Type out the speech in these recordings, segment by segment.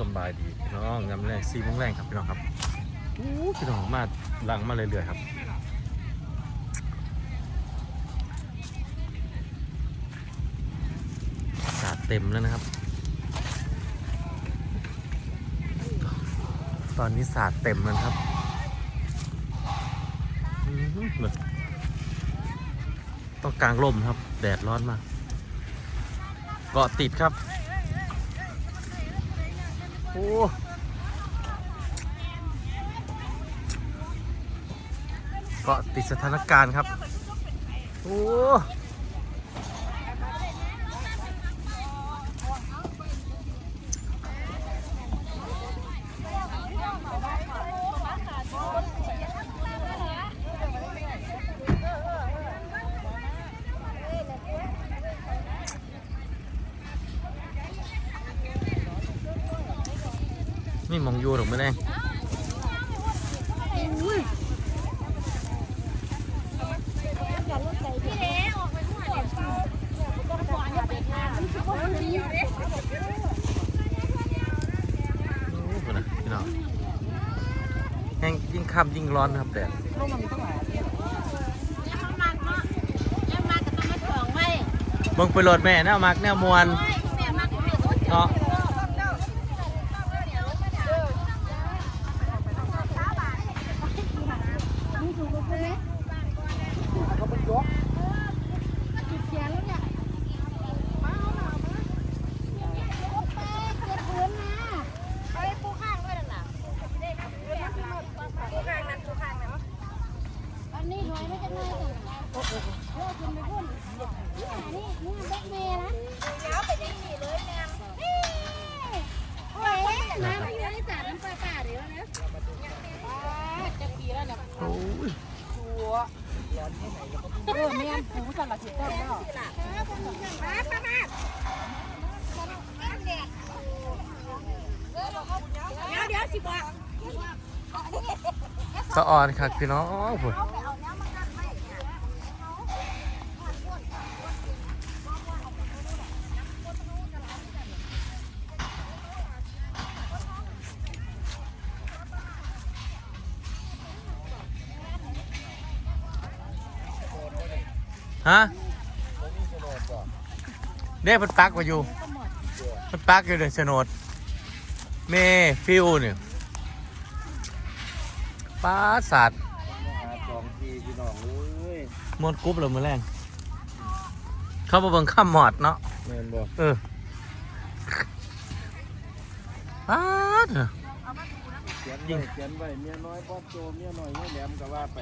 สบายดีพี่น้องยำแรงซีโมงแรงครับพี่น้องครับอู้พี่น้องมาหลังมาเรื่อยๆครับสาดเต็มแล้วนะครับ ตอนนี้สาดเต็มแล้วครับต้องกลางร่มครับ แดดร้อนมากเกาะติดครับ โอ้เกาะติดสถานการณ์ครับ โอ้ นี่มองอยูหรือไม่แรงโอ้โหนะพี่น้องแห้งยิ่งค่ำยิ่งร้อนนะครับแดดเบิ่งไปโหลดแม่แนวมักแนวมวนเนาะโอ้ย เออแม่นปูสั่นละสิบเก้าเนาะเดี๋ยวเดี๋ยวสิบอกสะอ่อนค่ะพี่น้องผม ฮะเด้เพันปักมาอยู่เพันปักอยู่เดี๋ยวโฉนดเมฟิวเนี่ยป้าสัตว์สองทีพี่น้องเอ้ยหมดกรุ๊ปเลยมือแรงเข้ามาเบิ่งข้ามหมอดเนาะแม่นบ่เออป้าดเถอะเขียนไว้เขียนไว้เมียน้อยป๊อปโจเมียน้อยเมียแหลมก็ว่าไป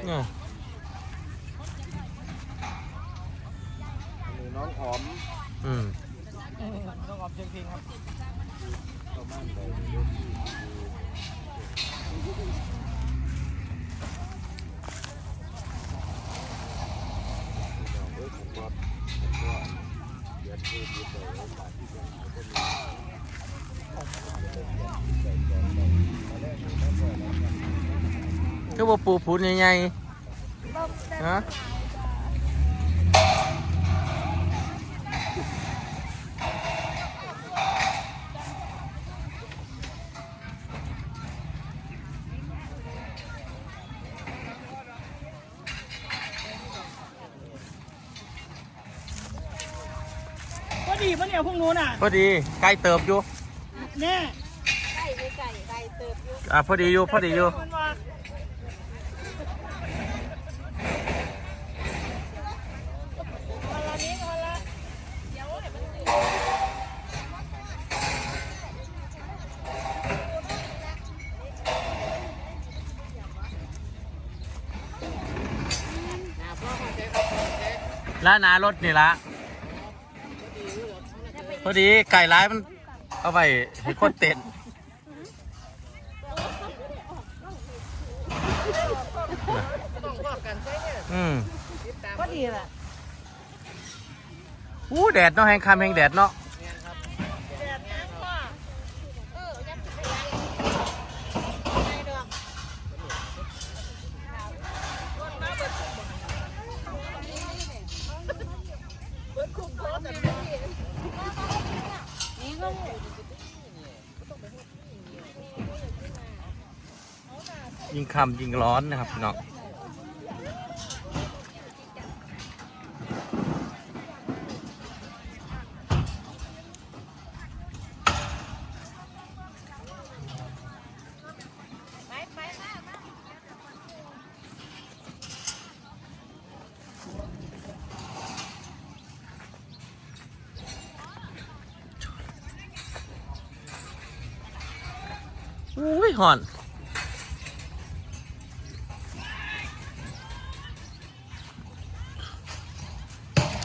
นี่ยอันนี้น้องหอมอืมต้องออกเชียงพิงครับประมาณใดเดี๋ยวที่ดูพี่น้องเอ้ย ดีปะเนี่ยพวกนู้นอะพอดีใกล้เติบอยู่แน่ไก่ไก่ไก่ไก่เติบอยู่อะพอดีอยู่พอดีอยู่มันว่าวันละนี้วันละเดี๋ยวให้มันตื่นร้านนารถนี่ละพ อดีไก่ร้ายมันเอาไปให้คนเต้นอืมก็ดีแหละอู้แดดเนาะแหงคำแหงแดดเนาะแบบนั้นก็เออยัดไปยังไงดอกรถมาเบิดคุมเบิดคุมพร้อมกันนี่ก็ ยิ่งคำยิ่งร้อนนะครับเนาะ อุ้ยหอน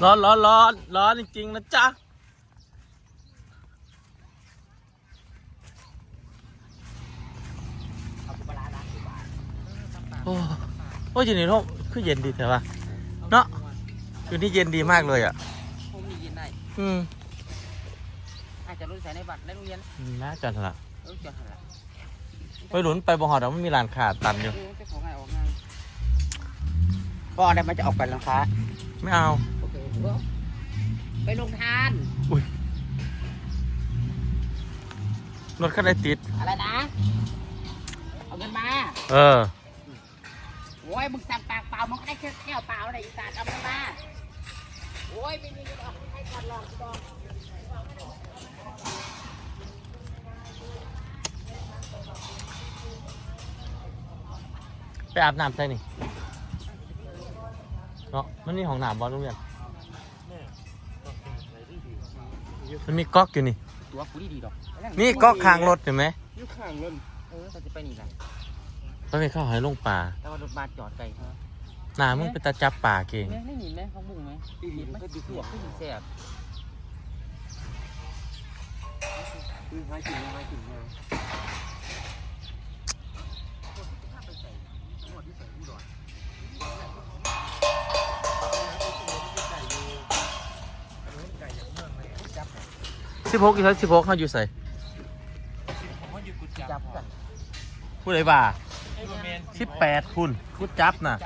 ร้อนร้อนร้อนร้อนจริงๆนะจ๊ะโอ้โอ้ยอยู่นี่ท้องคือเย็นดีแต่ว่าเนาะอยู่นี่เย็นดีมากเลยอะผมมียินได้อืมอาจจะรู้ใส่ในบัตรในโรงเรียนน่าจันทละเออจดหันละ ไปหลุนไปบ่หอดแล้วมันมีร้านขาดตันอยู่เออเจ้าของงออกงานก็ได้มันจะออกไปแล้วคะไม่เอา โอเคไปลงทาน รถคันใดติด อะไรนะ เอาเงินมา เออ โอ้ยมึงสั่งปากเปล่ามึงก็ได้แค่แก้วเปล่าอะไรอีสานเอาเงินมา โอ้ยไม่มีเงินออกให้ก่อนหรอกบอก ไปอาบน้ำใช่นี่เนาะมันนี่ของหนามบอลโรงเรียนมันมีก๊อกอยู่นี่ ตัวกูดีดีดอกนี่ก๊อกคางรถเห็นไหมอยู่ข้างรถเออเราจะไปนี่แหละต้องไปเข้าหายลงป่าแต่ว่ารถบัสจอดไกลใช่ไหมหนามึงไปตาจับป่าเก่งแม่ไม่หนีไหมเขาบุ้งไหมหนีไหมดีขึ้นขึ้นแสบคือหากินหากินมา สิบหกอยู่ใส่สิบหกเขาอยู่ใส่จับกันพูดอะไรบ่าสิบแปดคุณคุดจับน่ะ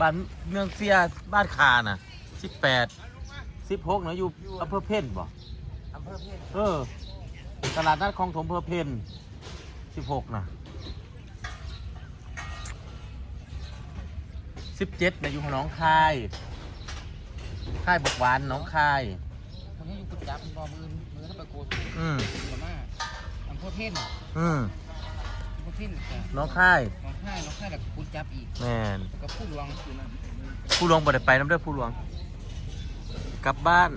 บ้านเมืองเสียบ้านคาน่ะสิบแปดสิบหกเนาะอยู่อำเภอเพ่นบ่อำเภอเพชรเออตลาดนัดคลองถมอำเภอเพ่นสิบหกน่ะ สิบเจ็ดนะอยู่ของหน้องคายค่ายบกหวานหน้องคาย คนนี้อยู่กุดจับรอมือมือถ้าไปโกดอืมหัวมาอำเภอเพชรอืมอำเภอเพชรจ้ะหน้องคายน้องค่ายน้องค่ายแบบกุดจับอีกแมนแล้วก็ผู้หลวงอยู่นั่นผู้หลวงบ่ได้ไปน้ำเด้อผู้หลวง กลับบ้าน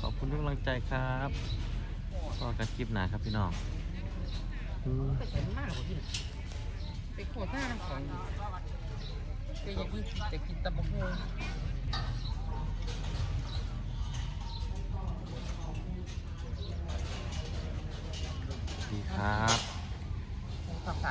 ขอบคุณทุกกำลังใจครับก็กันคลิปหนาครับพี่น้องอืม ไปเห็นมากกว่าที่ไปโคตรหน้าน้ำของ ก็ยังมีแต่กินตะบกโฮดี